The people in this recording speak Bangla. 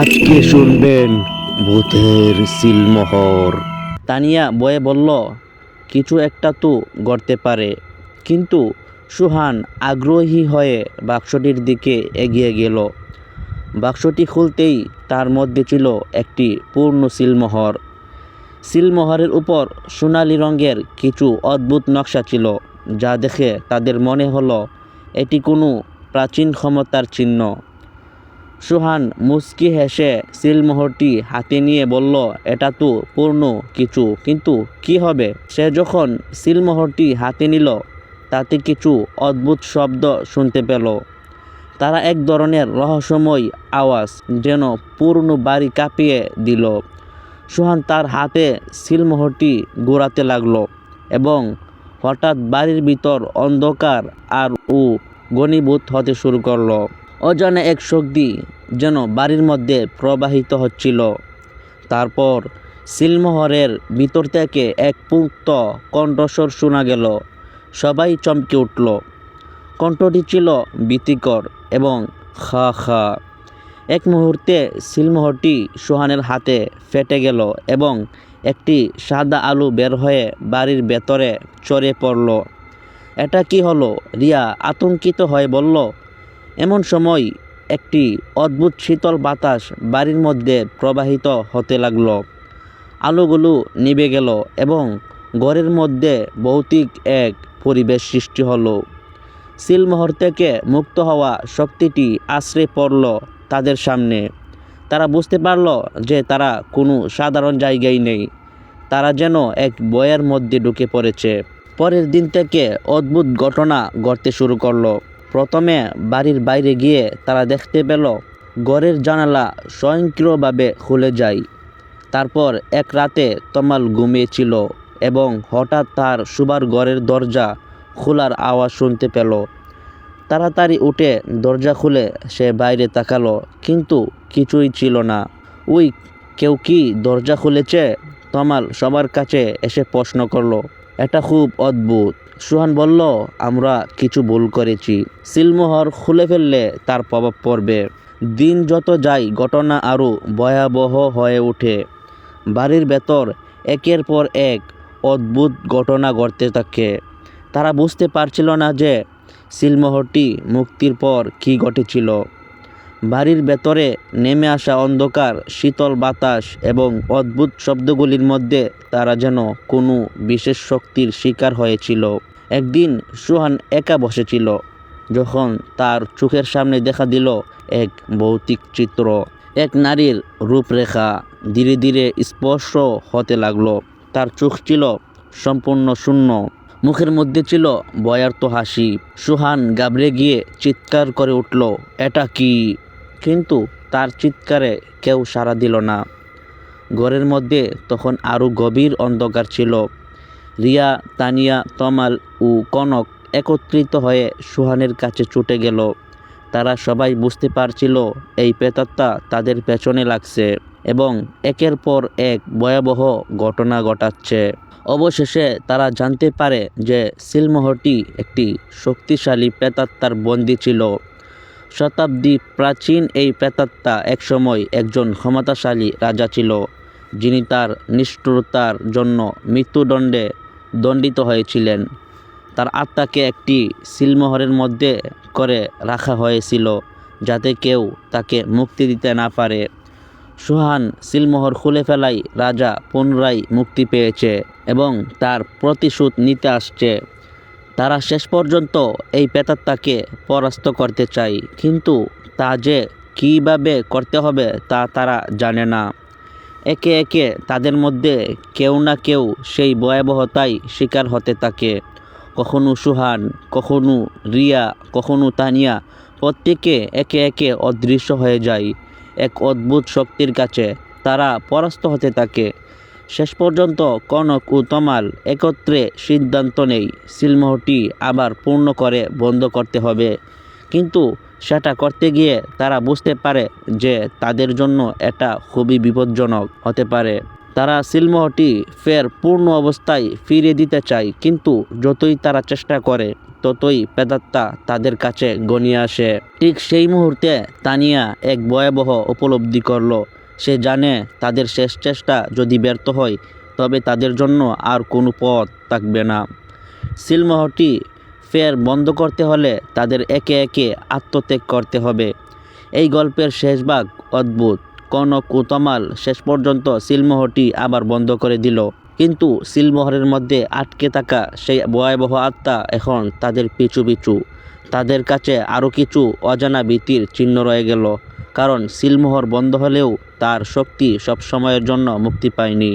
আজকে শুনবেন ভূতের সিলমোহর। তানিয়া বয়ে বলল, কিছু একটা তো গড়তে পারে। কিন্তু সুহান আগ্রহী হয়ে বাক্সটির দিকে এগিয়ে গেল। বাক্সটি খুলতেই তার মধ্যে ছিল একটি পূর্ণ সিলমোহর। সিলমোহরের উপর সোনালি রঙের কিছু অদ্ভুত নকশা ছিল, যা দেখে তাদের মনে হলো, এটি কোনো প্রাচীন ক্ষমতার চিহ্ন। সুহান মুস্কি হেসে সিলমোহরটি হাতে নিয়ে বলল, এটা তো পূর্ণ কিছু, কিন্তু কি হবে? সে যখন সিলমোহরটি হাতে নিল, তাতে কিছু অদ্ভুত শব্দ শুনতে পেল। তারা এক ধরনের রহস্যময় আওয়াজ যেন পূর্ণ বাড়ি কাঁপিয়ে দিল। সুহান তার হাতে সিলমোহরটি ঘোরাতে লাগল এবং হঠাৎ বাড়ির ভিতর অন্ধকার আর ও ঘনীভূত হতে শুরু করল। অজানা এক শক্তি যেন বাড়ির মধ্যে প্রবাহিত হচ্ছিল। তারপর সিলমোহরের ভিতর থেকে এক পুক্ত কণ্ঠস্বর শোনা গেল। সবাই চমকে উঠল। কণ্ঠটি ছিল ভীতিকর এবং খা খা এক মুহূর্তে সিলমোহরটি সোহানের হাতে ফেটে গেল এবং একটি সাদা আলু বের হয়ে বাড়ির ভেতরে চড়ে পড়ল। এটা কি হলো? রিয়া, আতঙ্কিত হয়ে বলল, এমন সময় একটি অদ্ভুত শীতল বাতাস বাড়ির মধ্যে প্রবাহিত হতে লাগল। আলোগুলো নিভে গেল এবং ঘরের মধ্যে ভৌতিক এক পরিবেশ সৃষ্টি হলো। সিলমোহর থেকে মুক্ত হওয়া শক্তিটি আশ্রে পড়ল তাদের সামনে। তারা বুঝতে পারল যে তারা কোনো সাধারণ জায়গায় নেই। তারা যেন এক বয়ের মধ্যে ঢুকে পড়েছে। পরের দিন থেকে অদ্ভুত ঘটনা ঘটতে শুরু করল। প্রথমে বাড়ির বাইরে গিয়ে তারা দেখতে পেল ঘরের জানালা স্বয়ংক্রিয়ভাবে খুলে যায়। তারপর এক রাতে তমাল ঘুমিয়েছিল এবং হঠাৎ তার সুবার ঘরের দরজা খোলার আওয়াজ শুনতে পেল। তাড়াতাড়ি উঠে দরজা খুলে সে বাইরে তাকালো, কিন্তু কিছুই ছিল না। ওই কেউ কি দরজা খুলেছে? তমাল সবার কাছে এসে প্রশ্ন করল। এটা খুব অদ্ভুত। সুহান বলল, আমরা কিছু ভুল করেছি। সিলমোহর খুলে ফেললে তার প্রভাব পড়বে। দিন যত যায় ঘটনা আরও ভয়াবহ হয়ে ওঠে। বাড়ির ভেতর একের পর এক অদ্ভুত ঘটনা ঘটতে থাকে। তারা বুঝতে পারছিল না যে সিলমোহরটি মুক্তির পর কী ঘটেছিল। বাড়ির ভেতরে নেমে আসা অন্ধকার, শীতল বাতাস এবং অদ্ভুত শব্দগুলির মধ্যে তারা যেন কোনো বিশেষ শক্তির শিকার হয়েছিল। একদিন সুহান একা বসেছিল, যখন তার চোখের সামনে দেখা দিল এক ভৌতিক চিত্র। এক নারীর রূপরেখা ধীরে ধীরে স্পর্শ হতে লাগল। তার চোখ ছিল সম্পূর্ণ শূন্য, মুখের মধ্যে ছিল ভয়ার্ত হাসি। সুহান গাবড়ে গিয়ে চিৎকার করে উঠল, এটা কি? কিন্তু তার চিৎকারে কেউ সাড়া দিল না। ঘরের মধ্যে তখন আরও গভীর অন্ধকার ছিল। রিয়া, তানিয়া, তমাল ও কনক একত্রিত হয়ে সুহানের কাছে ছুটে গেল। তারা সবাই বুঝতে পারছিল এই প্রেতাত্মা তাদের পেছনে লাগছে এবং একের পর এক ভয়াবহ ঘটনা ঘটাচ্ছে। অবশেষে তারা জানতে পারে যে সিলমোহরটি একটি শক্তিশালী প্রেতাত্মার বন্দী ছিল। শতাব্দী প্রাচীন এই প্রেতাত্মা একসময় একজন ক্ষমতাশালী রাজা ছিল, যিনি তার নিষ্ঠুরতার জন্য মৃত্যুদণ্ডে দণ্ডিত হয়েছিলেন। তার আত্মাকে একটি সিলমোহরের মধ্যে করে রাখা হয়েছিল, যাতে কেউ তাকে মুক্তি দিতে না পারে। সুহান সিলমোহর খুলে ফেলাই রাজা পুনরায় মুক্তি পেয়েছে এবং তার প্রতিশোধ নিতে আসছে। তারা শেষ পর্যন্ত এই প্রেতাত্মাকে পরাস্ত করতে চায়। কিন্তু তা যে কীভাবে করতে হবে তা তারা জানে না। একে একে তাদের মধ্যে কেউ না কেউ সেই ভয়াবহতায় শিকার হতে থাকে। কখনো সুহান, কখনো রিয়া, কখনো তানিয়া প্রত্যেকে একে একে অদৃশ্য হয়ে যায়। এক অদ্ভুত শক্তির কাছে তারা পরাস্ত হতে থাকে। শেষ পর্যন্ত কনক ও তমাল একত্রে সিদ্ধান্ত নেই। সিলমোহরটি আবার পূর্ণ করে বন্ধ করতে হবে। কিন্তু সেটা করতে গিয়ে তারা বুঝতে পারে যে তাদের জন্য এটা খুবই বিপজ্জনক হতে পারে। তারা সিলমোহরটি ফের পূর্ণ অবস্থায় ফিরিয়ে দিতে চায়, কিন্তু যতই তারা চেষ্টা করে, ততই পেদাত্তা তাদের কাছে গনিয়ে আসে। ঠিক সেই মুহূর্তে তানিয়া এক ভয়াবহ উপলব্ধি করল। সে জানে তাদের শেষ চেষ্টা যদি ব্যর্থ হয়, তবে তাদের জন্য আর কোনো পথ থাকবে না। সিলমোহরটি ফের বন্ধ করতে হলে তাদের একে একে আত্মত্যাগ করতে হবে। এই গল্পের শেষ ভাগ অদ্ভুত। কনক ও তমাল শেষ পর্যন্ত সিলমোহরটি আবার বন্ধ করে দিল। কিন্তু সিলমোহরের মধ্যে আটকে থাকা সেই ভয়াবহ আত্মা এখন তাদের পিছু পিছু। তাদের কাছে আরও কিছু অজানা ভীতির চিহ্ন রয়ে গেল। কারণ সিলমোহর বন্ধ হলেও তার শক্তি সবসময়ের জন্য মুক্তি পায়নি।